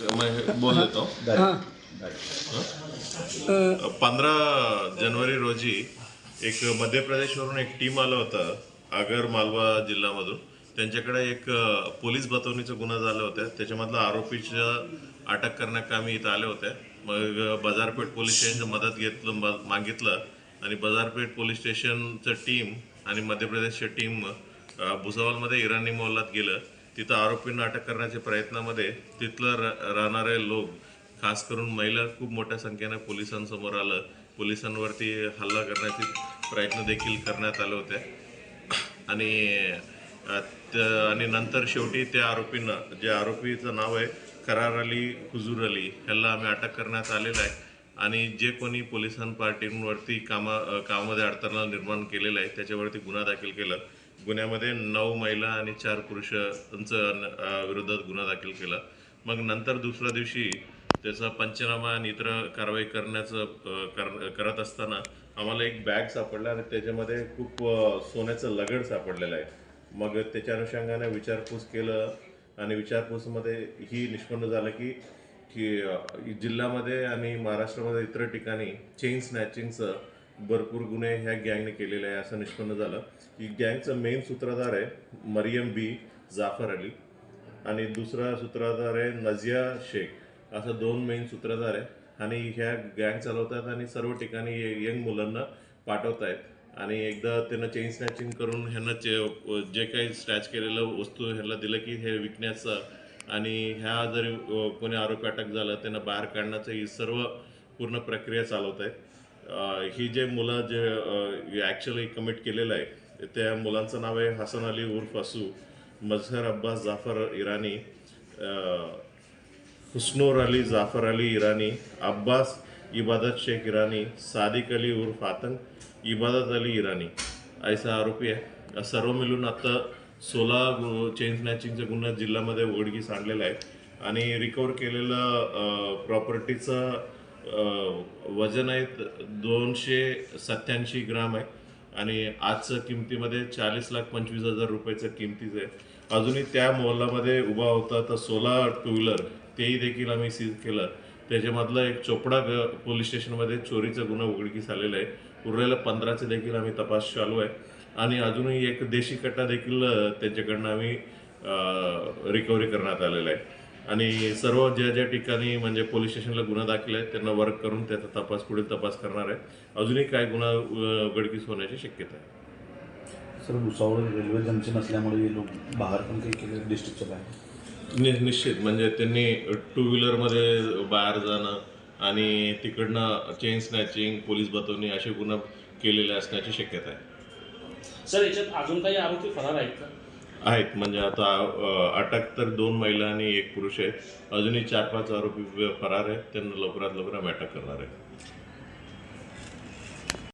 मैं बोल देता हूँ। हां। पंधरा जानेवारी रोजी एक मध्य प्रदेशवरून एक टीम आलं होतं आगर मालवा जिल्ह्यामधून. त्यांच्याकडे एक पोलीस बतवणीचा गुन्हा झाला होता. त्याच्यामधला आरोपीच्या अटक करण्याकामी इथं आले होते मग बाजारपेठ पोलीस स्टेशनचं मदत घेतलं म- मागितलं आणि बाजारपेठ पोलीस स्टेशनचं टीम आणि मध्य प्रदेशची टीम अ, भुसावळमध्ये इराणी मोहल्लात गेलं. तिथं आरोपींना अटक करण्याच्या प्रयत्नामध्ये तिथलं रा- राहणारे लोक खास करून महिला खूप मोठ्या संख्येने पोलिसांसमोर आलं. पोलिसांवरती हल्ला करण्याचे प्रयत्न देखील करण्यात आले होते. आणि आणि नंतर शेवटी त्या आरोपींना जे आरोपीचं नाव आहे करार अली हुजूर अली ह्याला आम्ही अटक करण्यात आलेलं आहे. आणि जे कोणी पोलिसां पार्टींवरती कामा कामामध्ये अडथळा निर्माण केलेला आहे त्याच्यावरती गुन्हा दाखल केला. गुन्ह्यामध्ये नऊ महिला आणि चार पुरुषांचं विरोधात गुन्हा दाखल केला. मग नंतर दुसऱ्या दिवशी त्याचा पंचनामा आणि इतर कारवाई करण्याचं कर करत असताना आम्हाला एक बॅग सापडला आणि त्याच्यामध्ये खूप सोन्याचं लगड सापडलेलं आहे. मग त्याच्या अनुषंगाने विचारपूस केलं आणि विचारपूसमध्ये ही निष्पन्न झालं की की जिल्ह्यामध्ये आणि महाराष्ट्रामध्ये इतर ठिकाणी चेन स्नॅचिंगचं भरपूर गुन्हे ह्या गँगने केलेले आहे असं निष्पन्न झालं. की गँगचं मेन सूत्रधार आहे मरियम बी जाफर अली आणि दुसरा सूत्रधार आहे नजिया शेख. असं दोन मेन सूत्रधार आहे. आणि ह्या गँग चालवतात आणि सर्व ठिकाणी यंग मुलांना पाठवत आहेत आणि एकदा त्यांना चेन स्नॅचिंग करून ह्यांना चे जे काही स्नॅच केलेलं वस्तू ह्यांना दिलं की हे विकण्याचं आणि ह्या जरी कोणी आरोपी अटक झाला त्यांना बाहेर काढण्याचं ही सर्व पूर्ण प्रक्रिया चालवत आहेत ही जे मुलं जे ॲक्च्युली कमिट केलेलं आहे त्या मुलांचं नाव आहे हसन अली उर्फ असू मजहर अब्बास जाफर इराणी हुस्नोर हुस्नूर अली जाफर अली इरानी अब्बास इबादत शेख इरानी सादिक अली उर्फ आतंक इबादत अली इरानी ऐसा आरोपी आहे. सर्व मिळून आता सोळा चेन स्नॅचिंगचा गुन्हा जिल्ह्यामध्ये उघडकीस आणलेला आहे. आणि रिकवर केलेलं प्रॉपर्टीचं वजन आहे दोनशे सत्याऐंशी ग्राम आहे. आणि आजचं किमतीमध्ये चाळीस लाख पंचवीस हजार रुपयाचं किमतीचं आहे. अजूनही त्या मोहल्लामध्ये उभा होता. तर सोळा टू व्हीलर तेही देखील आम्ही सीज केलं. त्याच्यामधलं एक चोपडा ग पोलीस स्टेशनमध्ये चोरीचा गुन्हा उघडकीस आलेला आहे. उरलेल्या पंधराचे देखील आम्ही तपास चालू आहे. आणि अजूनही एक देशी कट्टा देखील त्यांच्याकडनं आम्ही रिकव्हरी करण्यात आलेला आहे. आणि सर्व ज्या ज्या ठिकाणी म्हणजे पोलीस स्टेशनला गुन्हा दाखल आहे त्यांना वर्क करून त्याचा तपास पुढील तपास करणार आहे अजूनही काय गुन्हा उघडकीस होण्याची शक्यता आहे? सर भुसावळ रेल्वे जंक्शन असल्यामुळे हे लोक बाहेर पण काही केले डिस्ट्रिक्टच्या बाहेर? नि निश्चित. म्हणजे त्यांनी टू व्हीलरमध्ये बाहेर जाणं आणि तिकडनं चेन स्नॅचिंग पोलीस बतवणी असे गुन्हा केलेले असण्याची शक्यता आहे. सर याच्यात अजून काही आरोपी फरार आहेत का? आहेत. म्हणजे आता अटक तर दोन महिला आणि एक पुरुष आहे अजूनही चार पाच आरोपी फरार आहेत. त्यांना लवकरात लवकर आम्ही अटक करणार आहे.